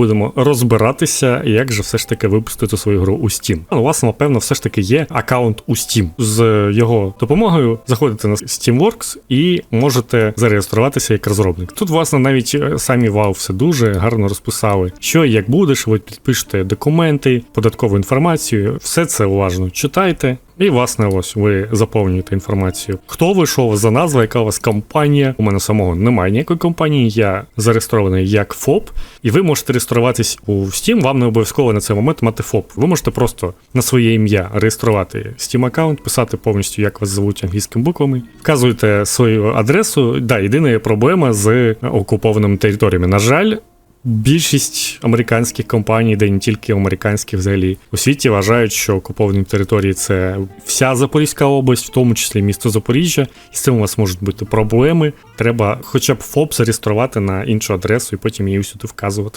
будемо розбиратися, як же все ж таки випустити свою гру у Steam. Ну, У вас, напевно, все ж таки є аккаунт у Steam. З його допомогою заходите на Steamworks і можете зареєструватися як розробник. Тут, власне, навіть е, самі Valve все дуже гарно розписали, що і як будеш, ви підпишете документи, податкову інформацію, все це уважно читайте. І, власне, ось ви заповнюєте інформацію. Хто ви, що за назва, яка у вас компанія? У мене самого немає ніякої компанії, я зареєстрований як ФОП, і ви можете реєструватись у Steam. Вам не обов'язково на цей момент мати ФОП. Ви можете просто на своє ім'я реєструвати Steam аккаунт, писати повністю, як вас звуть англійськими буквами, вказуєте свою адресу. Да, єдина є проблема з окупованими територіями. На жаль. Більшість американських компаній, де не тільки американські взагалі у світі вважають, що окуповані території це вся Запорізька область, в тому числі місто Запоріжжя, і з цим у вас можуть бути проблеми. Треба хоча б ФОП зареєструвати на іншу адресу і потім її сюди вказувати.